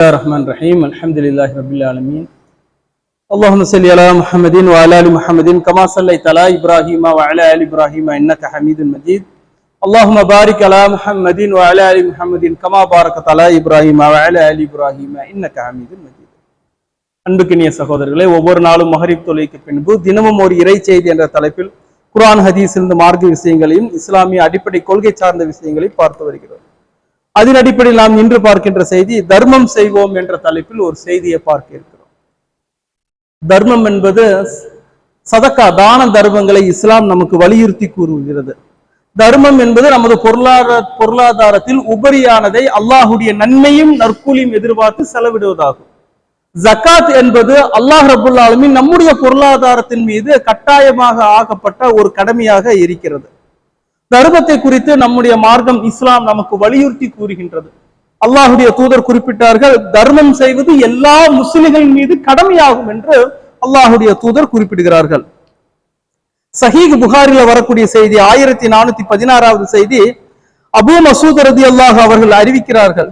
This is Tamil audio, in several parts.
الله الرحمن الرحيم الحمد لله رب العالمين اللهم صل على محمد وعلى ال محمد كما صليت على ابراهيم وعلى ال ابراهيم انك حميد مجيد اللهم بارك على محمد وعلى ال محمد كما باركت على ابراهيم وعلى ال ابراهيم انك حميد مجيد அன்புக்கினிய சகோதரர்களே ஒவ்வொரு நாளும் மகரிப் தொலைக்கு பின்பு தினமும் ஒரு இறை செய்தி என்ற தலைப்பில் குர்ஆன் ஹதீஸ் இருந்த மார்க்க விஷயங்களையும் இஸ்லாமிய அடிப்படை கொள்கை சார்ந்த விஷயங்களையும் பார்த்து வருகிறோம் அதன் அடிப்படையில் நாம் இன்று பார்க்கின்ற செய்தி தர்மம் செய்வோம் என்ற தலைப்பில் ஒரு செய்தியை பார்க்க இருக்கிறோம். தர்மம் என்பது சதக்கா தான தர்மங்களை இஸ்லாம் நமக்கு வலியுறுத்தி கூறுகிறது. தர்மம் என்பது நமது பொருளாதார பொருளாதாரத்தில் உபரியானதை அல்லாஹுடைய நன்மையும் நற்கூலியும் எதிர்பார்த்து செலவிடுவதாகும். ஜக்காத் என்பது அல்லாஹ் ரபுல்லாலுமே நம்முடைய பொருளாதாரத்தின் மீது கட்டாயமாக ஆகப்பட்ட ஒரு கடமையாக இருக்கிறது. தர்மத்தை குறித்து நம்முடைய மார்க்கம் இஸ்லாம் நமக்கு வலியுறுத்தி கூறுகின்றது. அல்லாஹுடைய தூதர் குறிப்பிட்டார்கள் தர்மம் செய்வது எல்லா முஸ்லிம்களின் மீது கடமையாகும் என்று அல்லாஹுடைய தூதர் குறிப்பிடுகிறார்கள். சஹீக் புகாரில வரக்கூடிய செய்தி ஆயிரத்தி நானூத்தி பதினாறாவது செய்தி அபூ மசூத் ரதி அல்லாஹ் அவர்கள் அறிவிக்கிறார்கள்.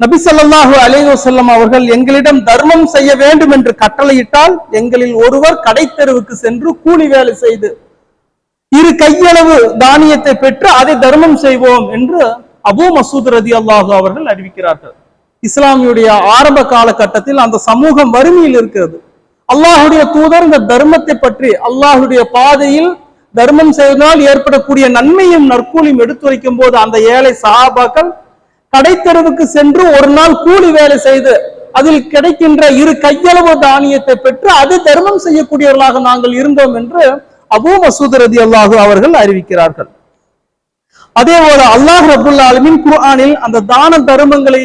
நபி ஸல்லல்லாஹு அலைஹி அவர்கள் எங்களிடம் தர்மம் செய்ய வேண்டும் என்று கட்டளையிட்டால் எங்களில் ஒருவர் கடைத்தெருவுக்கு சென்று கூலி வேலை செய்து இரு கையளவு தானியத்தை பெற்று அதை தர்மம் செய்வோம் என்று அபு மசூத் ரதி அல்லாஹு அவர்கள் அறிவிக்கிறார்கள். இஸ்லாமியுடைய ஆரம்ப காலகட்டத்தில் அந்த சமூகம் வறுமையில் இருக்கிறது. அல்லாஹுடைய தூதர் இந்த தர்மத்தை பற்றி அல்லாஹுடைய பாதையில் தர்மம் செய்வதால் ஏற்படக்கூடிய நன்மையும் நற்கூலியும் எடுத்துரைக்கும் போது அந்த ஏழை சஹாபாக்கள் கடைத்தெருவுக்கு சென்று ஒரு நாள் கூலி வேலை செய்து அதில் கிடைக்கின்ற இரு கையளவு தானியத்தை பெற்று அது தர்மம் செய்யக்கூடியவர்களாக நாங்கள் இருந்தோம் என்று அபு மசூத் ரதி அல்லாஹு அவர்கள் அறிவிக்கிறார்கள். அதே போல அல்லாஹ் ரபுல் அலமின் குர்ஆனில் அந்த தான தர்மங்களை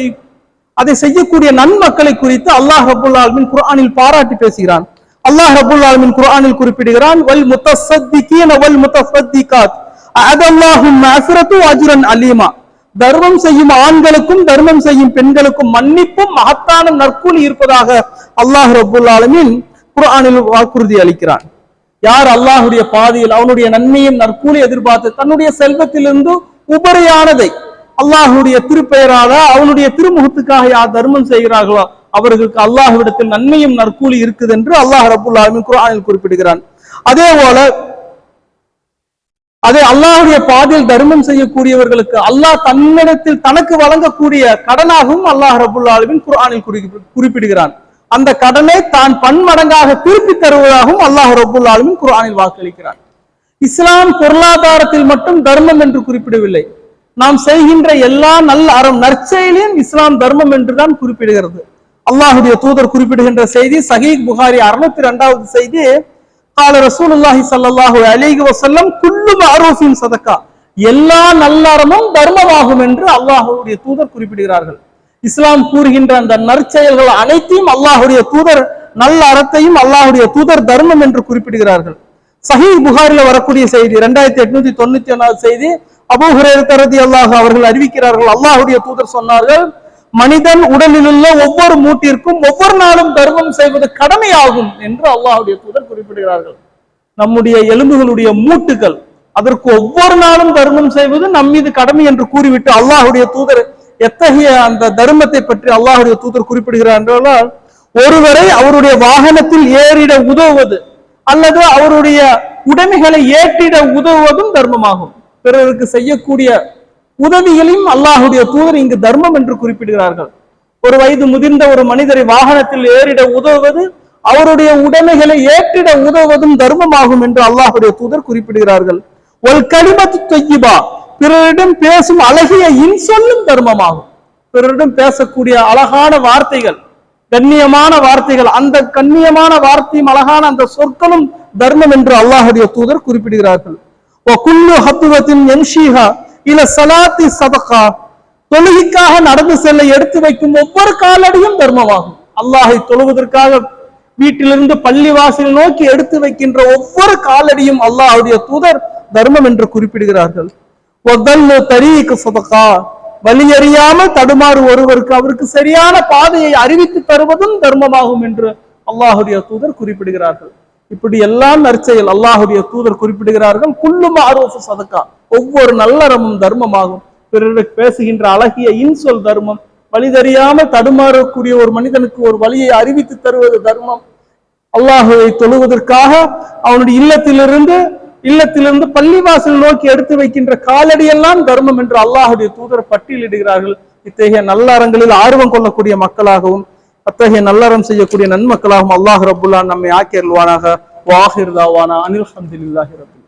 அதை செய்யக்கூடிய நன்மக்களை குறித்து அல்லாஹ் ரபுல் அலமின் குர்ஆனில் பாராட்டி பேசுகிறான். அல்லாஹ் ரபுல் அலமின் குர்ஆனில் குறிப்பிடுகிறான் வல் முத்தசத்திகீன வல் முத்தசத்திகாத் அதல்லாஹும் மஃபிரத்து அஜ்ரன் அலீமா. தர்மம் செய்யும் ஆண்களுக்கும் தர்மம் செய்யும் பெண்களுக்கும் மன்னிப்பும் மகத்தான நற்கூலி இருப்பதாக அல்லாஹ் ரபுல்லாலமின் குர்ஆனில் வாக்குறுதி அளிக்கிறான். யார் அல்லாஹுடைய பாதையில் அவனுடைய நன்மையும் நற்கூலி எதிர்பார்த்து தன்னுடைய செல்வத்திலிருந்து உபரியானதை அல்லாஹுடைய திருப்பெயராக அவனுடைய திருமுகத்துக்காக யார் தர்மம் செய்கிறார்களோ அவர்களுக்கு அல்லாஹுவிடத்தில் நன்மையும் நற்கூலி இருக்குது என்று அல்லாஹ் ரபுல் குரானில் குறிப்பிடுகிறான். அதே போல அதே அல்லாஹுடைய பாதையில் தர்மம் செய்யக்கூடியவர்களுக்கு அல்லாஹ் தன்னிடத்தில் தனக்கு வழங்கக்கூடிய கடனாகவும் அல்லாஹ் ரபுல் குரானில் குறிப்பிடுகிறான். அந்த கடனை தான் பன்மடங்காக திருப்பி தருவதாகவும் அல்லாஹ் ரபுல் ஆலமின் குரானில் வாக்களிக்கிறார். இஸ்லாம் பொருளாதாரத்தில் மட்டும் தர்மம் என்று குறிப்பிடவில்லை. நாம் செய்கின்ற எல்லா நல்ல அறம் நற்செயலையும் இஸ்லாம் தர்மம் என்றுதான் குறிப்பிடுகிறது. அல்லாஹுடைய தூதர் குறிப்பிடுகின்ற செய்தி சஹீக் புகாரி அறுநூத்தி ரெண்டாவது செய்தி கால ரசூலுல்லாஹி சல்லாஹு அலிஹி வசல்லம் குல்லு மஅரூஃபின் சதக்கா. எல்லா நல்லறமும் தர்மமாகும் என்று அல்லாஹுடைய தூதர் குறிப்பிடுகிறார்கள். இஸ்லாம் கூறுகின்ற அந்த நற்செயல்கள் அனைத்தையும் அல்லாஹுடைய தூதர் நல்ல அறத்தையும் அல்லாஹுடைய தூதர் தர்மம் என்று குறிப்பிடுகிறார்கள். சஹீஹ் புகாரில வரக்கூடிய செய்தி இரண்டாயிரத்தி எட்நூத்தி தொண்ணூத்தி ஒன்னாவது செய்தி அபூ ஹுரைரா அல்லாஹ் அவர்கள் அறிவிக்கிறார்கள். அல்லாஹுடைய தூதர் சொன்னார்கள் மனிதன் உடலில் உள்ள ஒவ்வொரு மூட்டிற்கும் ஒவ்வொரு நாளும் தர்மம் செய்வது கடமையாகும் என்று அல்லாஹுடைய தூதர் குறிப்பிடுகிறார்கள். நம்முடைய எலும்புகளுடைய மூட்டுகள் அதற்கு ஒவ்வொரு நாளும் தர்மம் செய்வது நம் மீது கடமை என்று கூறிவிட்டு அல்லாஹுடைய தூதர் எத்தகைய அந்த தர்மத்தை பற்றி அல்லாஹுடைய தூதர் குறிப்பிடுகிறார் என்றால் ஒருவரை அவருடைய வாகனத்தில் ஏறிட உதவுவது அல்லது அவருடைய உடைமைகளை ஏற்றிட உதவுவதும் தர்மமாகும். பிறருக்கு செய்யக்கூடிய உதவிகளையும் அல்லாஹுடைய தூதர் இங்கு தர்மம் என்று குறிப்பிடுகிறார்கள். ஒரு வயது முதிர்ந்த ஒரு மனிதரை வாகனத்தில் ஏறிட உதவுவது அவருடைய உடைமைகளை ஏற்றிட உதவுவதும் தர்மமாகும் என்று அல்லாஹுடைய தூதர் குறிப்பிடுகிறார்கள். ஒரு களிமத்து தொய்யிபா பிறரிடம் பேசும் அழகிய இன்சொல்லும் தர்மமாகும். பிறரிடம் பேசக்கூடிய அழகான வார்த்தைகள் கண்ணியமான வார்த்தைகள் அந்த கண்ணியமான வார்த்தையும் அழகான அந்த சொற்களும் தர்மம் என்று அல்லாஹுடைய தூதர் குறிப்பிடுகிறார்கள். குல்லு ஹத்துவத்தின் எம்ஷீஹா இல சலாத்தி சதகா. தொழுகைக்காக நடந்து செல்ல எடுத்து வைக்கும் ஒவ்வொரு காலடியும் தர்மமாகும். அல்லாஹை தொழுவதற்காக வீட்டிலிருந்து பள்ளி வாசல் நோக்கி எடுத்து வைக்கின்ற ஒவ்வொரு காலடியும் அல்லாஹுடைய தூதர் தர்மம் என்று குறிப்பிடுகிறார்கள். தரீக்கு சதகா. வழியறியாமல் தடுமாறு ஒருவருக்கு அவருக்கு சரியான பாதையை அறிவித்து தருவதும் தர்மமாகும் என்று அல்லாஹுடைய தூதர் குறிப்பிடுகிறார்கள். இப்படி எல்லாம் நற்செயல் அல்லாஹுடைய தூதர் குறிப்பிடுகிறார்கள். குல்லு மாரூஃபு சதக்கா ஒவ்வொரு நல்லறமும் தர்மமாகும். பிறருக்கு பேசுகின்ற அழகிய இன்சொல் தர்மம். வழி தெரியாமல் தடுமாறக்கூடிய ஒரு மனிதனுக்கு ஒரு வழியை அறிவித்து தருவது தர்மம். அல்லாஹுவை தொழுவதற்காக அவனுடைய இல்லத்திலிருந்து இல்லத்திலிருந்து பள்ளிவாசல் நோக்கி எடுத்து வைக்கின்ற காலடியெல்லாம் தர்மம் என்று அல்லாஹுடைய தூதர் பட்டியலிடுகிறார்கள். இத்தகைய நல்லறங்களில் ஆர்வம் கொள்ளக்கூடிய மக்களாகவும் அத்தகைய நல்லறம் செய்யக்கூடிய நன்மக்களாகவும் அல்லாஹ் ரபுல்லா நம்மை ஆக்கியருள்வானாக. வாஹிர் தாவானா. அனில் ஹம்தில்லாஹி ரபுல்லா